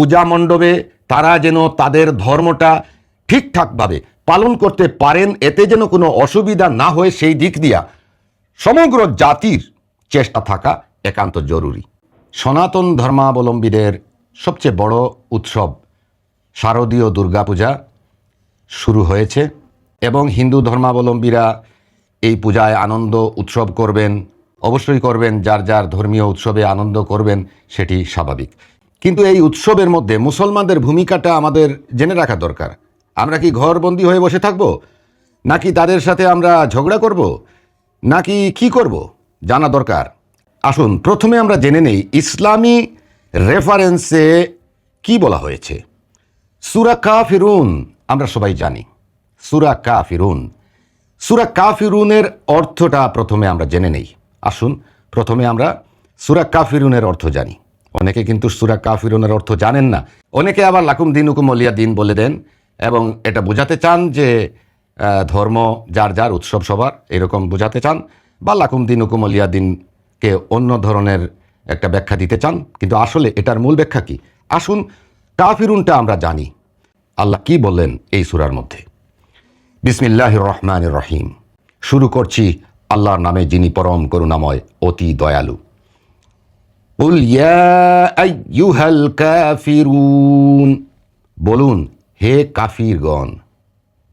পূজা মণ্ডপে তারা যেন তাদের ধর্মটা ঠিকঠাকভাবে পালন করতে পারেন, এতে যেন কোনো অসুবিধা না হয়, সেই দিক দিয়া সমগ্র জাতির চেষ্টা থাকা একান্ত জরুরি। সনাতন ধর্মাবলম্বীদের সবচেয়ে বড় উৎসব শারদীয় দুর্গাপূজা শুরু হয়েছে এবং হিন্দু ধর্মাবলম্বীরা এই পূজায় আনন্দ উৎসব করবেন, অবশ্যই করবেন, যার যার ধর্মীয় উৎসবে আনন্দ করবেন, সেটি স্বাভাবিক। কিন্তু এই উৎসবের মধ্যে মুসলমানদের ভূমিকাটা আমাদের জেনে রাখা দরকার। আমরা কি ঘরবন্দি হয়ে বসে থাকব? নাকি তাদের সাথে আমরা ঝগড়া করব? নাকি কি করব? জানা দরকার। আসুন, প্রথমে আমরা জেনে নেই ইসলামী রেফারেন্সে কি বলা হয়েছে। সুরা কা ফিরুন আমরা সবাই জানি। সুরা কা ফিরুন সুরা কাফিরুনের অর্থটা প্রথমে আমরা জেনে নেই। আসুন, প্রথমে আমরা সুরা কাফিরুনের অর্থ জানি। অনেকে কিন্তু সুরা কাফিরুনের অর্থ জানেন না। অনেকে আবার লাকুম দিন হুকুম অলিয়া দিন বলে দেন এবং এটা বোঝাতে চান যে ধর্ম যার যার উৎসব সবার, এরকম বোঝাতে চান বা লাকুম দিন হুকুম অলিয়া দিনকে অন্য ধরনের একটা ব্যাখ্যা দিতে চান। কিন্তু আসলে এটার মূল ব্যাখ্যা কি? আসুন কাফিরুনটা আমরা জানি। আল্লাহ কি বললেন এই সুরার মধ্যে? বিসমিল্লাহ রহমান রহিম। শুরু করছি আল্লাহর নামে যিনি পরম করুণাময়, অতি দয়ালু। কাফিরুন। বলুন, হে কাফিরগণ।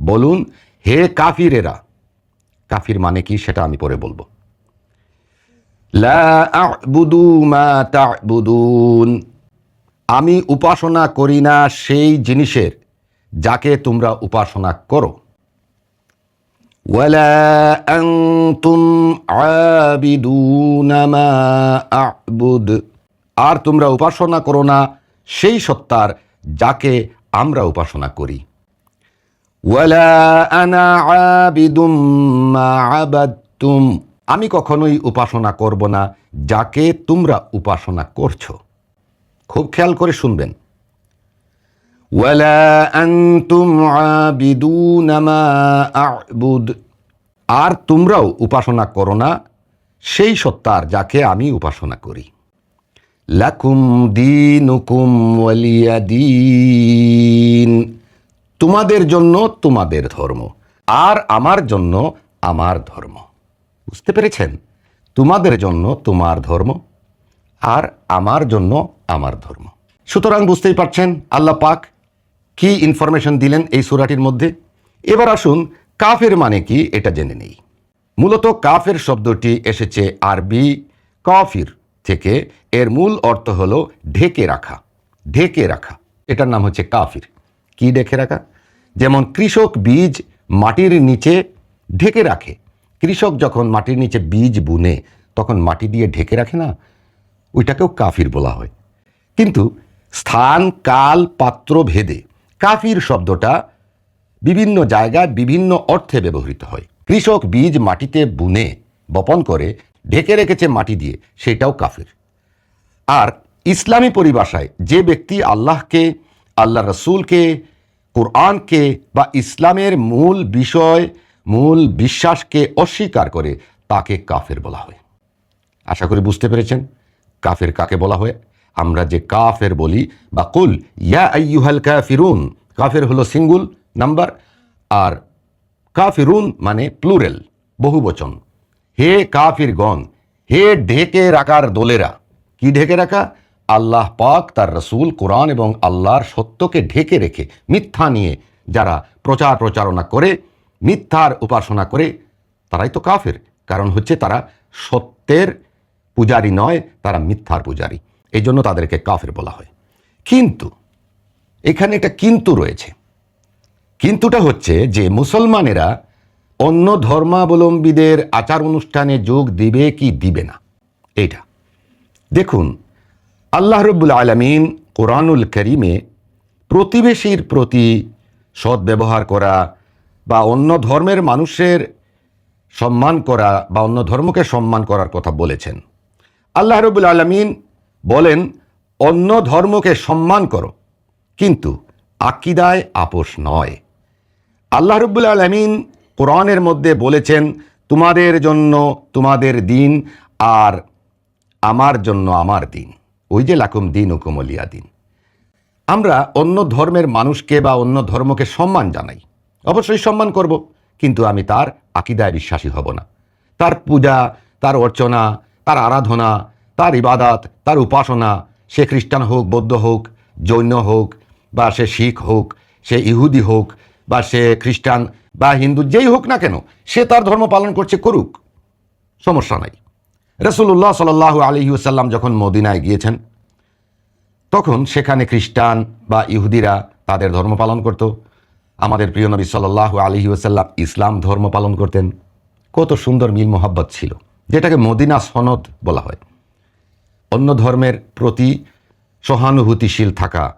বলুন, হে কাফিরেরা। কাফির মানে কি সেটা আমি পরে বলব। আমি উপাসনা করি না সেই জিনিসের যাকে তোমরা উপাসনা করো। ওয়ালা আনতুম আবিদুনা মা আ'বুদ আর তোমরা উপাসনা করো না, সেই সত্তার যাকে আমরা উপাসনা করি। আমি কখনোই উপাসনা করব না, যাকে তোমরা উপাসনা করছ। খুব খেয়াল করে শুনবেন। ওয়ালা আনতুম আবিদুনা মা আ'বুদ আর তোমরাও উপাসনা করো না, সেই সত্তার যাকে আমি উপাসনা করি। লাকুম দিনুকুম ওয়ালিয়া দিন। তোমাদের জন্য তোমাদের ধর্ম, আর আমার জন্য আমার ধর্ম। বুঝতে পেরেছেন? তোমাদের জন্য তোমার ধর্ম, আর আমার জন্য আমার ধর্ম। সুতরাং বুঝতেই পারছেন, আল্লাহ পাক কি ইনফরমেশন দিলেন এই সুরাটির মধ্যে? এবার আসুন, কাফের মানে কি এটা জেনে নেই। মূলত কাফের শব্দটি এসেছে আরবি কাফির থেকে। এর মূল অর্থ হল ঢেকে রাখা ঢেকে রাখা। এটার নাম হচ্ছে কাফির। কি ঢেকে রাখা? যেমন কৃষক বীজ মাটির নিচে ঢেকে রাখে। কৃষক যখন মাটির নিচে বীজ বুনে, তখন মাটি দিয়ে ঢেকে রাখে না? ওইটাকেও কাফির বলা হয়। কিন্তু স্থান, কাল, পাত্র, ভেদে কাফির শব্দটা বিভিন্ন জায়গায় বিভিন্ন অর্থে ব্যবহৃত হয়। কৃষক বীজ মাটিতে বুনে, বপন করে, ঢেকে রেখেছে মাটি দিয়ে, সেটাও কাফির। আর ইসলামী পরিভাষায় যে ব্যক্তি আল্লাহকে, আল্লাহ রসুলকে, কোরআনকে বা ইসলামের মূল বিষয়, মূল বিশ্বাসকে অস্বীকার করে তাকে কাফের বলা হয়। আশা করি বুঝতে পেরেছেন কাফের কাকে বলা হয়? আমরা যে কাফের বলি বা কুল, ইয়া আইয়ুহাল কাফিরুন, কাফের হলো সিঙ্গুল, নাম্বার, আর কাফিরুন মানে প্লুরেল, বহুবচন। হে কাফিরগণ, হে ঢেকে রাখার দোলেরা, কি ঢেকে রাখা? আল্লাহ পাক তার রসুল কোরআন এবং আল্লাহর সত্যকে ঢেকে রেখে মিথ্যা নিয়ে যারা প্রচার প্রচারণা করে, মিথ্যার উপাসনা করে, তারাই তো কাফের। কারণ হচ্ছে তারা সত্যের পূজারী নয়, তারা মিথ্যার পূজারী। এই জন্য তাদেরকে কাফের বলা হয়। কিন্তু এখানে একটা কিন্তু রয়েছে। কিন্তুটা হচ্ছে যে মুসলমানেরা অন্য ধর্মাবলম্বীদের আচার অনুষ্ঠানে যোগ দিবে কি দিবে না। এইটা। দেখুন, আল্লাহ রব্বুল আলমিন কোরআনুল করিমে প্রতিবেশীর প্রতি সদ্ব্যবহার করা বা অন্য ধর্মের মানুষের সম্মান করা বা অন্য ধর্মকে সম্মান করার কথা বলেছেন। আল্লাহ রবুল আলমিন বলেন, অন্য ধর্মকে সম্মান করো, কিন্তু আকিদায় আপোষ নয়। আল্লাহ রব্বুল আলমিন কোরআনের মধ্যে বলেছেন, তোমাদের জন্য তোমাদের দিন আর আমার জন্য আমার দিন। ওই যে লাকুম দিন হুকুমলিয়া দিন। আমরা অন্য ধর্মের মানুষকে বা অন্য ধর্মকে সম্মান জানাই। অবশ্যই সম্মান করব, কিন্তু আমি তার আকিদায় বিশ্বাসী হব না। তার পূজা, তার অর্চনা, তার আরাধনা তার ইবাদাত, তার উপাসনা, সে খ্রিস্টান হোক, বৌদ্ধ হোক, জৈন হোক, বা সে শিখ হোক, সে ইহুদি হোক, বা সে খ্রিস্টান, বা হিন্দু, যেই হোক না কেন, সে তার ধর্ম পালন করছে করুক, সমস্যা নাই। রসুল্লাহ সাল আলহিউসাল্লাম যখন মদিনায় গিয়েছেন, তখন সেখানে খ্রিস্টান বা ইহুদিরা তাদের ধর্ম পালন করত। আমাদের প্রিয় নবী সাল্লাহ আলহি ওসাল্লাম ইসলাম ধর্ম পালন করতেন। কত সুন্দর মিল মোহাব্বত ছিল, যেটাকে মদিনা সনদ বলা হয়। অন্য ধর্মের প্রতি সহানুভূতিশীল থাকা,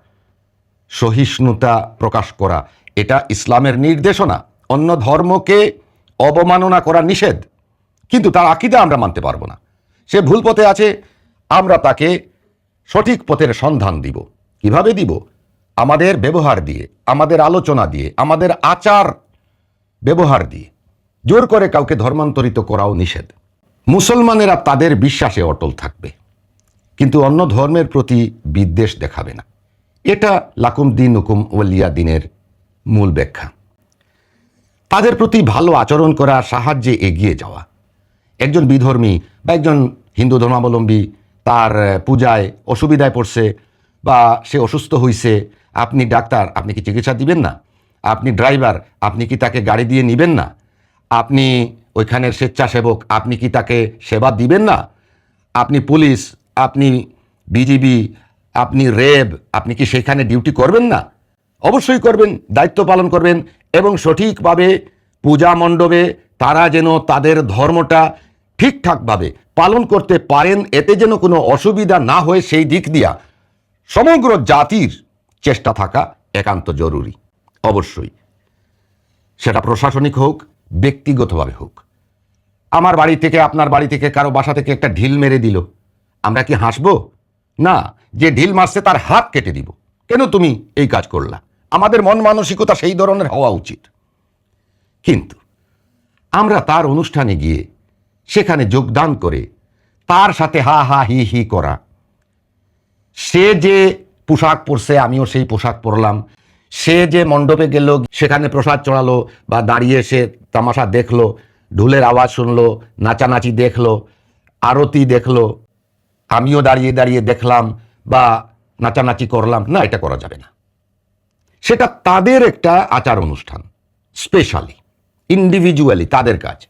সহিষ্ণুতা প্রকাশ করা, এটা ইসলামের নির্দেশনা। অন্য ধর্মকে অবমাননা করা নিষেধ, কিন্তু তার আকিদা আমরা মানতে পারব না। সে ভুল পথে আছে, আমরা তাকে সঠিক পথের সন্ধান দিব। কীভাবে দিব? আমাদের ব্যবহার দিয়ে, আমাদের আলোচনা দিয়ে, আমাদের আচার ব্যবহার দিয়ে। জোর করে কাউকে ধর্মান্তরিত করাও নিষেধ। মুসলমানেরা তাদের বিশ্বাসে অটল থাকবে। কিন্তু অন্য ধর্মের প্রতি বিদ্বেষ দেখাবে না। এটা লাকুম দিন হুকুম ওলিয়া দিনের মূল ব্যাখ্যা। তাদের প্রতি ভালো আচরণ করা সাহায্যে এগিয়ে যাওয়া। একজন বিধর্মী বা একজন হিন্দু ধর্মাবলম্বী তার পূজায় অসুবিধায় পড়ছে বা সে অসুস্থ হইছে, আপনি ডাক্তার, আপনি কি চিকিৎসা দিবেন না? আপনি ড্রাইভার, আপনি কি তাকে গাড়ি দিয়ে নেবেন না? আপনি ওইখানের স্বেচ্ছাসেবক, আপনি কি তাকে সেবা দিবেন না? আপনি পুলিশ আপনি বিজিবি আপনি রেব, আপনি কি সেখানে ডিউটি করবেন না? অবশ্যই করবেন, দায়িত্ব পালন করবেন এবং সঠিকভাবে পূজা মণ্ডপে তারা যেন তাদের ধর্মটা ঠিকঠাকভাবে পালন করতে পারেন, এতে যেন কোনো অসুবিধা না হয়, সেই দিক দিয়া সমগ্র জাতির চেষ্টা থাকা একান্ত জরুরি। অবশ্যই। সেটা প্রশাসনিক হোক, ব্যক্তিগতভাবে হোক। আমার বাড়ি থেকে, আপনার বাড়ি থেকে কারও বাসা থেকে একটা ঢিল মেরে দিল। আমরা কি হাসবো? না, যে ঢিল মারছে তার হাত কেটে দিব। কেন তুমি এই কাজ করলা? আমাদের মন মানসিকতা সেই ধরনের হওয়া উচিত। কিন্তু আমরা তার অনুষ্ঠানে গিয়ে সেখানে যোগদান করে তার সাথে হা হা, হি হি করা। সে যে পোশাক পরছে, আমিও সেই পোশাক পরলাম। সে যে মণ্ডপে গেল, সেখানে প্রসাদ চড়ালো বা দাঁড়িয়ে সে তামাশা দেখল, ঢুলের আওয়াজ শুনলো, নাচানাচি দেখল, আরতি দেখল আমিও দাঁড়িয়ে দাঁড়িয়ে দেখলাম বা নাচানাচি করলাম। না, এটা করা যাবে না। সেটা তাদের একটা আচার অনুষ্ঠান স্পেশালি ইন্ডিভিজুয়ালি তাদের কাজ।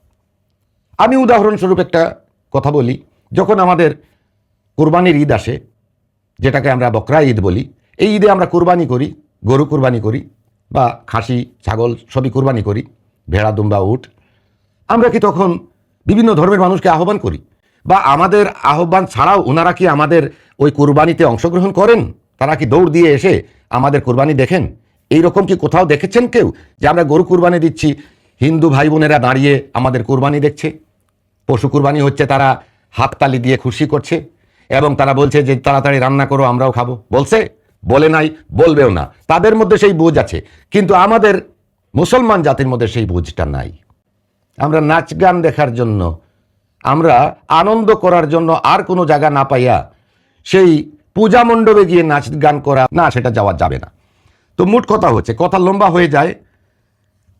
আমি উদাহরণস্বরূপ একটা কথা বলি, যখন আমাদের কোরবানির ঈদ আসে, যেটাকে আমরা বকরা ঈদ বলি, এই ঈদে আমরা কোরবানি করি, গরু কোরবানি করি বা খাসি, ছাগল সবই কোরবানি করি, ভেড়া, দুম্বা, উট। আমরা কি তখন বিভিন্ন ধর্মের মানুষকে আহ্বান করি বা আমাদের আহ্বান ছাড়াও ওনারা কি আমাদের ওই কোরবানিতে অংশগ্রহণ করেন? তারা কি দৌড় দিয়ে এসে আমাদের কোরবানি দেখেন? এই রকম কি কোথাও দেখেছেন কেউ যে আমরা গরু কোরবানি দিচ্ছি, হিন্দু ভাই বোনেরা দাঁড়িয়ে আমাদের কোরবানি দেখছে? পশু কুরবানি হচ্ছে তারা হাততালি দিয়ে খুশি করছে এবং তারা বলছে যে তাড়াতাড়ি রান্না করো, আমরাও খাব। বলছে? বলে নাই, বলবেও না। তাদের মধ্যে সেই বোঝ আছে। কিন্তু আমাদের মুসলমান জাতির মধ্যে সেই বোঝটা নাই। আমরা নাচ গান দেখার জন্য আমরা আনন্দ করার জন্য আর কোনো জায়গা না পাইয়া সেই পূজা মণ্ডপে গিয়ে নাচ গান করা, না, সেটা যাওয়া যাবে না। তো মোট কথা হচ্ছে, কথা লম্বা হয়ে যায়,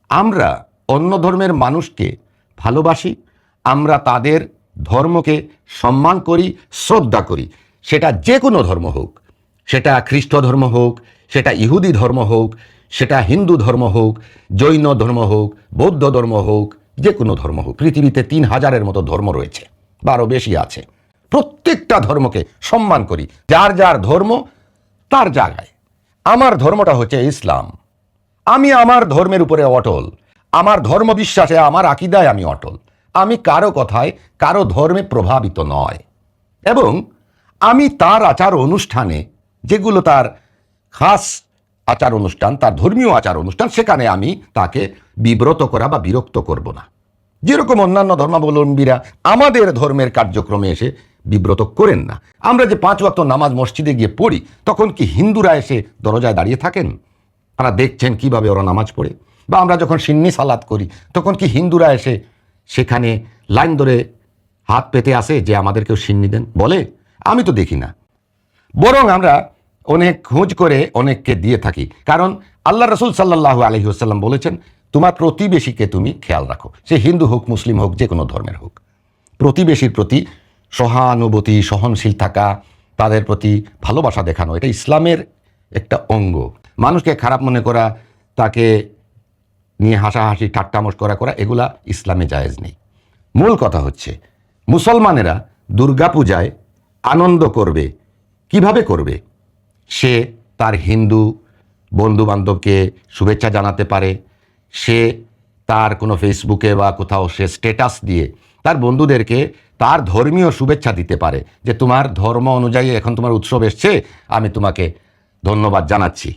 আমরা অন্য ধর্মের মানুষকে ভালোবাসি, আমরা তাদের ধর্মকে সম্মান করি, শ্রদ্ধা করি। সেটা যে কোনো ধর্ম হোক, সেটা খ্রিস্ট ধর্ম হোক, সেটা ইহুদি ধর্ম হোক, সেটা হিন্দু ধর্ম হোক, জৈন ধর্ম হোক, বৌদ্ধ ধর্ম হোক যে কোনো ধর্ম হোক, পৃথিবীতে তিন হাজারের মতো ধর্ম রয়েছে বা আরও বেশি আছে। প্রত্যেকটা ধর্মকে সম্মান করি, যার যার ধর্ম, তার জায়গায়। আমার ধর্মটা হচ্ছে ইসলাম। আমি আমার ধর্মের উপরে অটল। আমার ধর্ম বিশ্বাসে আমার আকিদায় আমি অটল। আমি কারও কথায়, কারও ধর্মে প্রভাবিত নয়। এবং আমি তার আচার অনুষ্ঠানে, যেগুলো তার খাস আচার অনুষ্ঠান, তার ধর্মীয় আচার অনুষ্ঠান, সেখানে আমি তাকে বিব্রত করা বা বিরক্ত করব না। যেরকম অন্যান্য ধর্মাবলম্বীরা আমাদের ধর্মের কার্যক্রমে এসে বিব্রত করেন না। আমরা যে পাঁচ ওয়াক্ত নামাজ মসজিদে গিয়ে পড়ি, তখন কি হিন্দুরা এসে দরজায় দাঁড়িয়ে থাকেন? তারা দেখছেন কীভাবে ওরা নামাজ পড়ে। বা আমরা যখন সিন্নি সালাত করি, তখন কি হিন্দুরা এসে সেখানে লাইন ধরে হাত পেতে আসে যে আমাদেরকেও সিন্নি দেন? বলে? আমি তো দেখি না। বরং আমরা অনেক খোঁজ করে অনেককে দিয়ে থাকি। কারণ আল্লাহ রসুল সাল্লাহ আলহিহাল্লাম বলেছেন, তোমার প্রতিবেশীকে তুমি খেয়াল রাখো। সে হিন্দু হোক, মুসলিম হোক, যে কোনো ধর্মের হোক। প্রতিবেশীর প্রতি সহানুভূতি, সহনশীল থাকা, তাদের প্রতি ভালোবাসা দেখানো, এটা ইসলামের একটা অঙ্গ। মানুষকে খারাপ মনে করা, তাকে নিয়ে হাসাহাসি ঠাট্টামশ করা করা, এগুলা ইসলামে জায়েজ নেই। মূল কথা হচ্ছে, মুসলমানেরা দুর্গাপূজায় আনন্দ করবে। কীভাবে করবে? সে তার হিন্দু বন্ধু বান্ধবকে শুভেচ্ছা জানাতে পারে, সে তার কোনো ফেসবুকে বা কোথাও সে স্ট্যাটাস দিয়ে তার বন্ধুদেরকে তার ধর্মীয় শুভেচ্ছা দিতে পারে যে তোমার ধর্ম অনুযায়ী এখন তোমার উৎসব এসছে, আমি তোমাকে ধন্যবাদ জানাচ্ছি।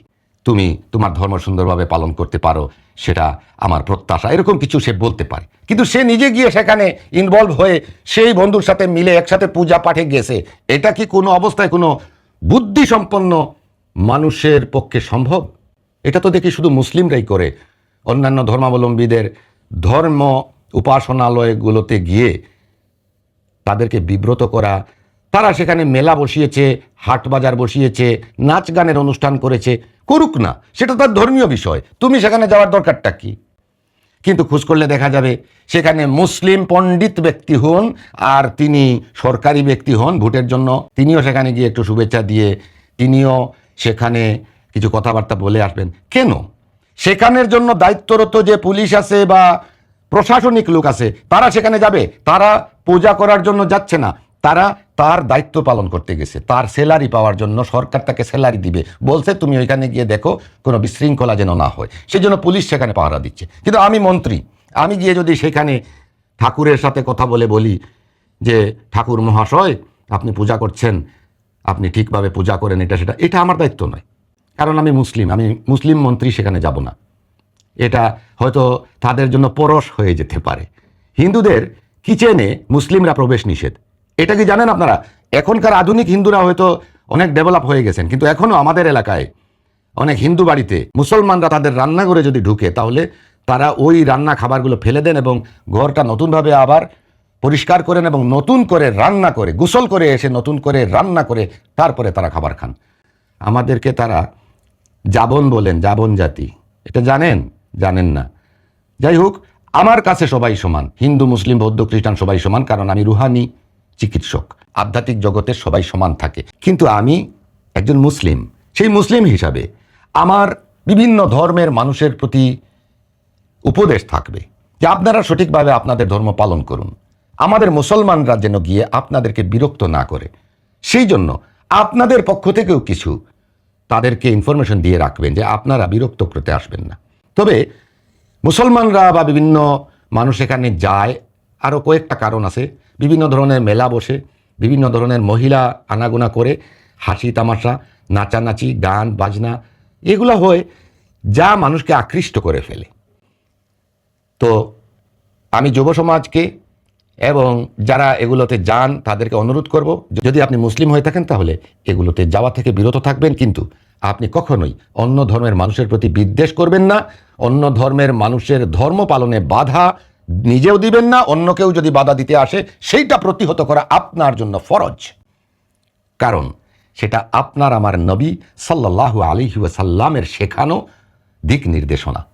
তুমি তোমার ধর্ম সুন্দরভাবে পালন করতে পারো, সেটা আমার প্রত্যাশা। এরকম কিছু সে বলতে পারে। কিন্তু সে নিজে গিয়ে সেখানে ইনভলভ হয়ে সেই বন্ধুর সাথে মিলে একসাথে পূজা পাঠে গেছে। এটা কি কোনো অবস্থায় কোনো বুদ্ধিসম্পন্ন মানুষের পক্ষে সম্ভব? এটা তো দেখি শুধু মুসলিমরাই করে। অন্যান্য ধর্মাবলম্বীদের ধর্ম উপাসনালয়গুলোতে গিয়ে তাদেরকে বিব্রত করা, তারা সেখানে মেলা বসিয়েছে, হাট বাজার বসিয়েছে, নাচ গানের অনুষ্ঠান করেছে, করুক না, সেটা তার ধর্মীয় বিষয়। তুমি সেখানে যাওয়ার দরকারটা কি? কিন্তু খোঁজ করলে দেখা যাবে সেখানে মুসলিম পণ্ডিত ব্যক্তি হন আর তিনি সরকারি ব্যক্তি হন। ভোটের জন্য তিনিও সেখানে গিয়ে একটু শুভেচ্ছা দিয়ে তিনিও সেখানে কিছু কথাবার্তা বলে আসবেন। কেন? সেখানের জন্য দায়িত্বরত যে পুলিশ আছে বা প্রশাসনিক লোক আছে, তারা সেখানে যাবে। তারা পূজা করার জন্য যাচ্ছে না। তারা তার দায়িত্ব পালন করতে গেছে। তার স্যালারি পাওয়ার জন্য সরকার তাকে স্যালারি দিবে। বলছে, তুমি ওইখানে গিয়ে দেখো, কোনো বিশৃঙ্খলা যেন না হয়। সেই জন্য পুলিশ সেখানে পাহারা দিচ্ছে। কিন্তু আমি মন্ত্রী, আমি গিয়ে যদি সেখানে ঠাকুরের সাথে কথা বলে বলি যে, ঠাকুর মহাশয়, আপনি পূজা করছেন, আপনি ঠিকভাবে পূজা করেন, এটা সেটা, এটা আমার দায়িত্ব নয়। কারণ আমি মুসলিম আমি মুসলিম মন্ত্রী, সেখানে যাব না। এটা হয়তো তাদের জন্য পরশ হয়ে যেতে পারে। হিন্দুদের কিচেনে মুসলিমরা প্রবেশ নিষেধ। এটা কি জানেন আপনারা? এখনকার আধুনিক হিন্দুরা হয়তো অনেক ডেভেলপ হয়ে গেছেন, কিন্তু এখনও আমাদের এলাকায় অনেক হিন্দু বাড়িতে মুসলমানরা তাদের রান্নাঘরে যদি ঢুকে, তাহলে তারা ওই রান্না খাবারগুলো ফেলে দেন এবং ঘরটা নতুনভাবে আবার পরিষ্কার করেন এবং নতুন করে রান্না করে, গোসল করে এসে নতুন করে রান্না করে তারপরে তারা খাবার খান। আমাদেরকে তারা জাবন বলেন, জাবন জাতি। এটা জানেন? জানেন না। যাই হোক, আমার কাছে সবাই সমান, হিন্দু, মুসলিম, বৌদ্ধ, খ্রিস্টান সবাই সমান, কারণ আমি রুহানি। চিকিৎসক। আধ্যাত্মিক জগতের সবাই সমান থাকে। কিন্তু আমি একজন মুসলিম, সেই মুসলিম হিসাবে আমার বিভিন্ন ধর্মের মানুষের প্রতি উপদেশ থাকবে যে আপনারা সঠিকভাবে আপনাদের ধর্ম পালন করুন। আমাদের মুসলমানরা যেন গিয়ে আপনাদেরকে বিরক্ত না করে। সেই জন্য আপনাদের পক্ষ থেকেও কিছু তাদেরকে ইনফরমেশন দিয়ে রাখবেন যে আপনারা বিরক্ত করতে আসবেন না। তবে মুসলমানরা বা বিভিন্ন মানুষ এখানে যায় আরও কয়েকটা কারণ আছে। বিভিন্ন ধরনের মেলা বসে, বিভিন্ন ধরনের মহিলা আনাগোনা করে, হাসি তামাশা, নাচানাচি, গান, বাজনা, এগুলো হয় যা মানুষকে আকৃষ্ট করে ফেলে। তো আমি যুব সমাজকে এবং যারা এগুলোতে যান তাদেরকে অনুরোধ করব, যদি আপনি মুসলিম হয়ে থাকেন তাহলে এগুলোতে যাওয়া থেকে বিরত থাকবেন, কিন্তু আপনি কখনোই অন্য ধর্মের মানুষের প্রতি বিদ্বেষ করবেন না। অন্য ধর্মের মানুষের ধর্ম পালনে বাধা নিজেও দিবেন না অন্য কেউ যদি বাধা দিতে আসে, সেইটা প্রতিহত করা আপনার জন্য ফরজ। কারণ সেটা আপনার আমার নবী সাল্লাহ আলিহি সাল্লামের শেখানো দিক নির্দেশনা।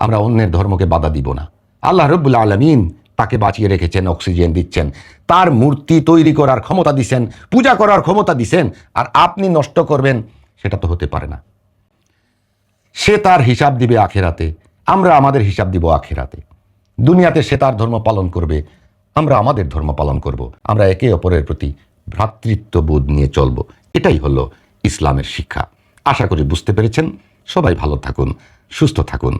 আমরা অন্যের ধর্মকে বাধা দিব না। আল্লাহ রব্বুল আলমিন তাকে বাঁচিয়ে রেখেছেন, অক্সিজেন দিচ্ছেন, তার মূর্তি তৈরি করার ক্ষমতা দিছেন, পূজা করার ক্ষমতা দিছেন, আর আপনি নষ্ট করবেন, সেটা তো হতে পারে না। সে তার হিসাব দিবে আখেরাতে, আমরা আমাদের হিসাব দিব আখেরাতে। দুনিয়াতে সে তার ধর্ম পালন করবে, আমরা আমাদের ধর্ম পালন করব। আমরা একে অপরের প্রতি ভ্রাতৃত্ববোধ নিয়ে চলব। এটাই হলো ইসলামের শিক্ষা। আশা করি বুঝতে পেরেছেন। সবাই ভালো থাকুন, সুস্থ থাকুন।